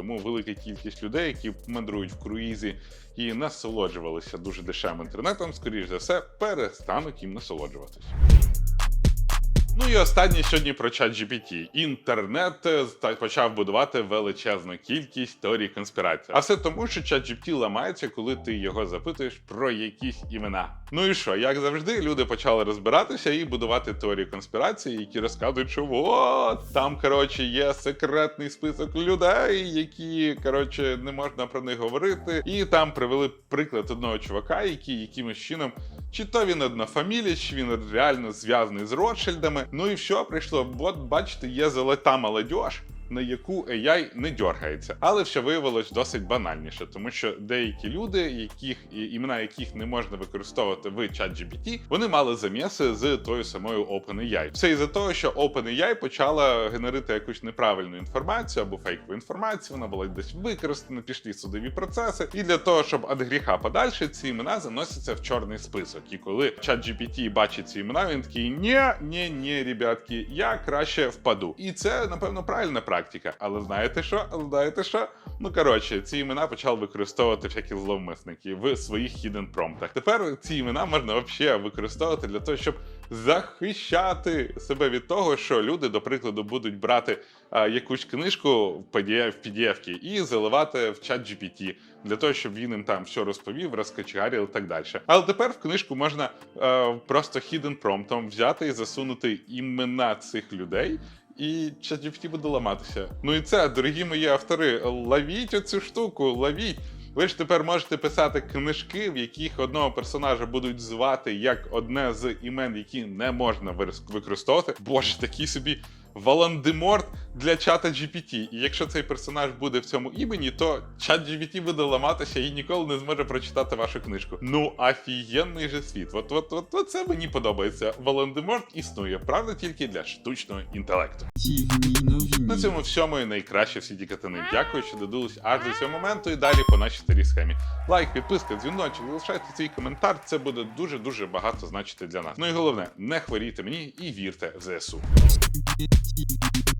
Тому велика кількість людей, які мандрують в круїзі і насолоджувалися дуже дешевим інтернетом, скоріш за все, перестануть їм насолоджуватися. І останнє сьогодні про ChatGPT. Інтернет е, почав будувати величезну кількість теорій конспірації. А все тому, що ChatGPT ламається, коли ти його запитуєш про якісь імена. Ну і що, як завжди, люди почали розбиратися і будувати теорії конспірації, які розказують, що от там коротше є секретний список людей, які коротше не можна про них говорити. І там привели приклад одного чувака, який якимось чином чи то він однофамілієць, чи він реально зв'язаний з Ротшильдами. Ну і все, прийшло. От бачите, є золота молодіж, на яку AI не дергається. Але все виявилось досить банальніше, тому що деякі люди, яких імена яких не можна використовувати в ChatGPT, вони мали заміси з тою самою OpenAI. Все із-за того, що OpenAI почала генерити якусь неправильну інформацію або фейкову інформацію, вона була десь використана, пішли судові процеси. І для того, щоб від гріха подальше, ці імена заносяться в чорний список. І коли ChatGPT бачить ці імена, він такий: ні, ні, ні, ребятки, я краще впаду. І це, напевно, правильна практика. Але знаєте що? Знаєте що? Ну коротше, ці імена почали використовувати всякі зловмисники в своїх hidden промптах. Тепер ці імена можна взагалі використовувати для того, щоб захищати себе від того, що люди, до прикладу, будуть брати а, якусь книжку в PDF, в PDF і заливати в чат GPT, для того, щоб він їм там все розповів, розкачарив і так далі. Але тепер в книжку можна е, просто hidden промптом взяти і засунути імена цих людей. І ChatGPT буде ламатися. Ну і це, дорогі мої автори, ловіть оцю штуку, ловіть. Ви ж тепер можете писати книжки, в яких одного персонажа будуть звати як одне з імен, які не можна використовувати. Боже, такий собі Волан-де-Морт для чата GPT. І якщо цей персонаж буде в цьому імені, то чат GPT буде ламатися і ніколи не зможе прочитати вашу книжку. Ну, офігенний же світ. От, от, от, от це мені подобається. Волан-де-Морт існує, правда, тільки для штучного інтелекту. На цьому всьому і найкраще всі ті катани. Дякую, що додивились аж до цього моменту і далі по нашій старій схемі. Лайк, підписка, дзвіночок, залишайте свій коментар. Це буде дуже дуже багато значити для нас. Ну і головне, не хворійте мені і вірте в ЗСУ. Thank you.